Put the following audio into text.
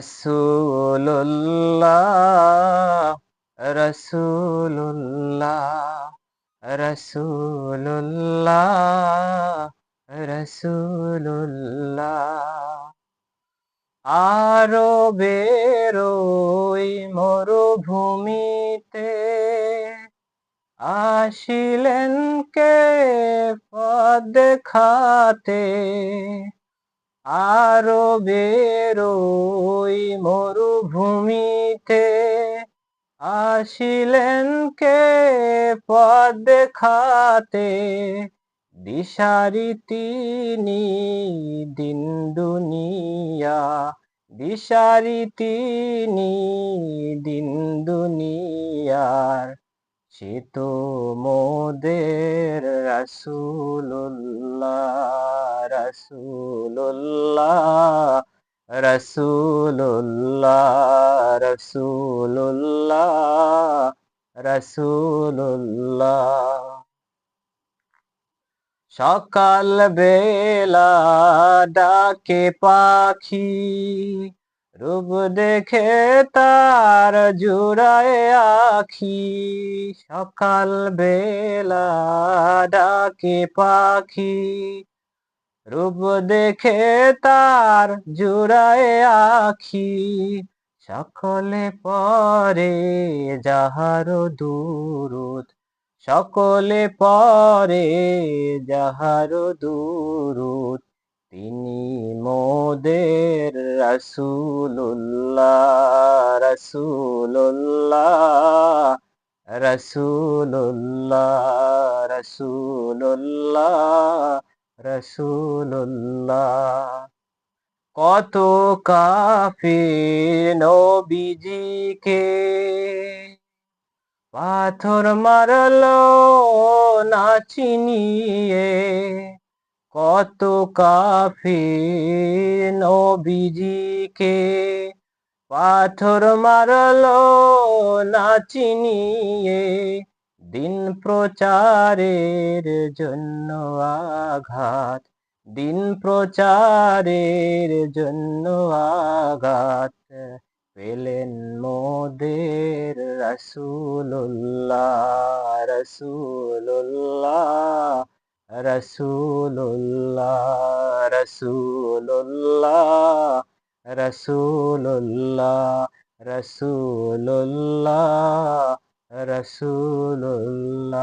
রসুল্লাহ রসুল্লাহ রসুল্লাহ রসুল্লাহ আরও বেরোই মরুভূমিতে আসিলেন কে পদ দেখাতে আরও বেরোই মরুভূমিতে। আসিলেন কে পদ দেখাতে? দিশারি তিনি দিন দুনিয়া। দিশারি তিনি দিন দুনিয়ার। সে তো মোদের রসুল্লাহ রসুল্লাহ রসুল্লাহ রসুল্লাহ রসুল্লাহ সকাল বেলা ডাকে পাখি, রূপ দেখে তার জুড়ায় আখি। সকাল বেলা ডাকে পাখি রূপ দেখে তার জুড়ায় আখি, সকলে পরে যাহার দূরত সকলে পরে যাহার দূরত তিনি মোদের রসুল্লাহ রসুল্লাহ রসুল্লাহ রসুল্লাহ রসুল্লাহ কত কাফির নবীজিকে পাথর মারলো না চিনিয়ে। কত কাফির নবীজিকে পাথর মারলো না চিনিয়ে। দিন প্রচারের জন্য আঘাত, দিন প্রচারের জন্য আঘাত। পেলেন মোদের রসুল্লাহ রসুল্লাহ রসুল্লাহ রসুল্লাহ রসুল্লাহ রসুল্লাহ রসুল্লাহ।